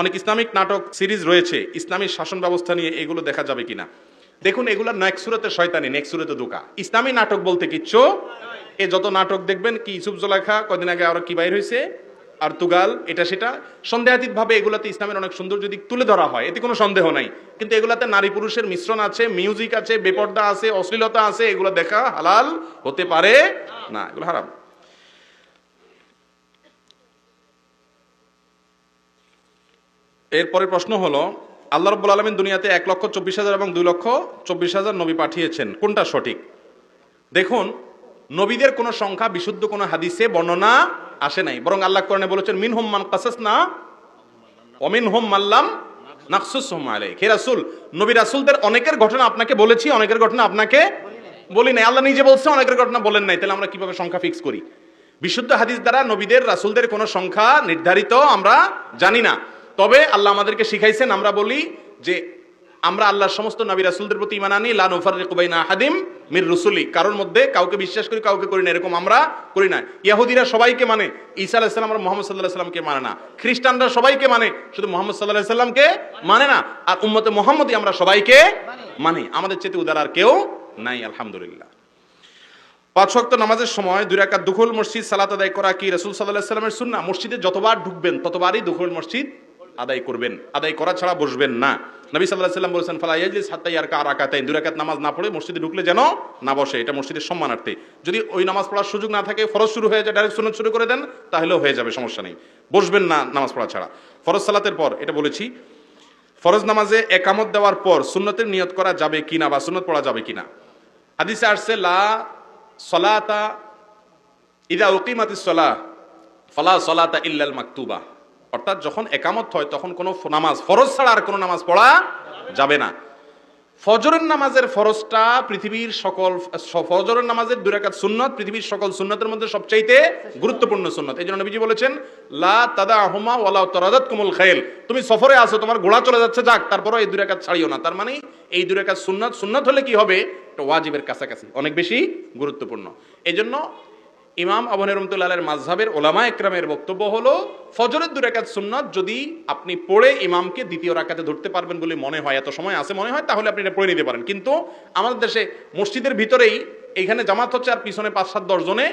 অনেক ইসলামিক নাটক সিরিজ রয়েছে, ইসলামী শাসন ব্যবস্থা নিয়ে এগুলো দেখা যাবে কিনা। দেখুন এগুলো নেক্সুরতে শয়তানি নেক্সুরতে দোকা। ইসলামী নাটক বলতে কিচ্ছু? এ যত নাটক দেখবেন, কি ইসুফ জোলাখা কদিন আগে আরও কি বাইর হয়েছে আর তুগাল, এটা সেটা। সন্দেহাতীত ভাবে এগুলাতে ইসলামের অনেক সৌন্দর্য দিক তুলে ধরা হয়, এতে কোনো সন্দেহ নাই। কিন্তু এগুলাতে নারী পুরুষের মিশ্রণ আছে, মিউজিক আছে, বেপর্দা আছে, অশ্লীলতা আছে, এগুলো দেখা হালাল হতে পারে না, এগুলো হারাম। এরপরে প্রশ্ন হলো, আল্লাহ রব্বুল আলমিন দুনিয়াতে এক লক্ষ চব্বিশ হাজার এবং দুই লক্ষ চব্বিশ হাজার নবী পাঠিয়েছেন। কোনটা সঠিক? দেখুন, নবীদের কোনো সংখ্যা বিশুদ্ধ কোনো হাদিসে বর্ণনা আসে নাই। বরং আল্লাহ কোরআনে বলেছেন মিন মান কাসাস না অমিন হোম মাল্লাম নাকসুস হোম আলাই হে রাসুল, নবী রাসুলদের অনেকের ঘটনা আপনাকে বলেছি, অনেকের ঘটনা আপনাকে বলি নাই। আল্লাহ নিজে বলছে, অনেকের ঘটনা বলেন নাই। তাহলে আমরা কীভাবে সংখ্যা ফিক্স করি? বিশুদ্ধ হাদিস দ্বারা নবীদের, রাসুলদের কোনো সংখ্যা নির্ধারিত আমরা জানি না। তবে আল্লাহ আমাদেরকে শিখাইছেন, আমরা বলি যে আমরা আল্লাহর সমস্ত নবী রাসুলদের প্রতি ইমান আনি কুবাইনা হাদিম মির রসুলি। কারোর মধ্যে কাউকে বিশ্বাস করি, কাউকে করি না, এরকম আমরা করি না। ইয়াহুদিরা সবাইকে মানে ঈসা আলাইসালাম আর মোহাম্মদ সাল্লাহ সাল্লামকে মানে না। খ্রিস্টানরা সবাইকে মানে শুধু মোহাম্মদ সাল্লাহ সাল্লামকে মানে না। আর উম্মতে মোহাম্মদই আমরা সবাইকে মানি। আমাদের চেতে উদার আর কেউ নাই, আলহামদুলিল্লাহ। পাঁচ ওয়াক্ত নামাজের সময় দুই রাকাত দুখুল মসজিদ সালাত আদায় করা কি রসুল সাল্লাহ সাল্লামের সুন্না মসজিদে যতবার ঢুকবেন, ততবারই দুখুল মসজিদ আদায় করবেন, আদায় করা ছাড়া বসবেন না। নবী সাল্লাহ সাল্লাম বলেছেন, ফালা ইয়াজলিস হাত্তা ইয়ারকা আর রাকাতাইন দুই নামাজ না পড়ে মসজিদে ঢুকলে যেন না বসে, এটা মসজিদের সম্মানার্থে। যদি ওই নামাজ পড়ার সুযোগ না থাকে, ফরজ শুরু হয়ে যায়, ডাইরেক্ট সুন্নত শুরু করে দেন, তাহলেও হয়ে যাবে, সমস্যা নেই। বসবেন না নামাজ পড়া ছাড়া। ফরজ সালাতের পর, এটা বলেছি, ফরজ নামাজে একামত দেওয়ার পর সুন্নতের নিয়ত করা যাবে কিনা বা সুন্নত পড়া যাবে কিনা। হাদিসে আসছে, লা সলাতা ইদা উকিমাতি সলাহ, ফলা সলাতা ইল্লাল মাকতুবা। অর্থাৎ যখন একামত হয়, তখন কোনো নামাজ, ফরজ ছাড়া আর কোনো নামাজ পড়া যাবে না। ফজরের নামাজের ফরজটা পৃথিবীর সকল ফজরের নামাজের দুরাকাত সুন্নত, পৃথিবীর সকল সুন্নতের মধ্যে সবচাইতে গুরুত্বপূর্ণ সুন্নত। এই জন্য নবীজি বলেছেন, লা তাদা আহমা ওয়ালা তরাদাত কুমুল খাইল। তুমি সফরে আসো তোমার ঘোড়া চলে যাচ্ছে, যাক, তারপরও এই দুরাকাত ছাড়িও না। তার মানে এই দুরাকাত সুন্নত সুন্নত হলে কি হবে? এটা ওয়াজিবের কাছাকাছি, অনেক বেশি গুরুত্বপূর্ণ। এই জন্য ইমাম আবহানী রহমতুল্লাহের মাঝহাবের ওলামা একরামের বক্তব্য হলো, ফজরের দু রাকাত সুন্নত যদি আপনি পড়ে ইমামকে দ্বিতীয় রাকাতে ধরতে পারবেন বলে মনে হয়, এত সময় আছে মনে হয়, তাহলে আপনি এটা পড়ে নিতে পারেন। কিন্তু আমাদের দেশে মসজিদের ভিতরেই এখানে জামাত হচ্ছে আর পিছনে পাঁচ সাত দশ জনে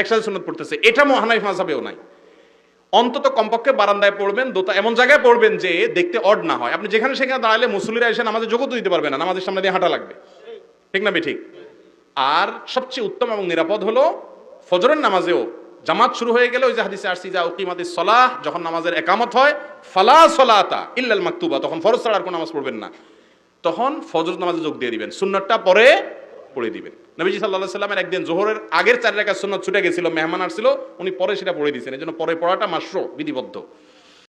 একসাথে সুন্নত পড়তেছে। এটা মহানাই মাঝহাবেও নাই। অন্তত কমপক্ষে বারান্দায় পড়বেন, দোতা এমন জায়গায় পড়বেন যে দেখতে অড না হয়। আপনি যেখানে সেখানে দাঁড়ালে মুসলিরা এসে আমাদের যোগ্য দিতে পারবে না, নামাজের সামনে দিয়ে হাঁটা লাগবে। ঠিক না ঠিক? আর সবচেয়ে উত্তম এবং নিরাপদ হলো ফজরের নামাজেও জামাত শুরু হয়ে গেলে ওই যে হাদিসে আসছি যা উকিমাতি সলাহ, যখন নামাজের একামত হয়, ফালা সলাতা ইল্লাল মাকতুবা, তখন ফরজ ছাড়া আর কোনো নামাজ পড়বেন না। তখন ফজর নামাজে যোগ দিয়ে দিবেন, সুন্নতটা পরে পড়ে দিবেন। নবীজি সাল্লাহ সাল্লামের একদিন জোহরের আগের চার রেখা সুন্নত ছুটে গেছিল, মেহমান আসছিল, উনি পরে সেটা পড়ে দিয়েছেন এই জন্য পরে পড়াটা মাস্র বিধিবদ্ধ।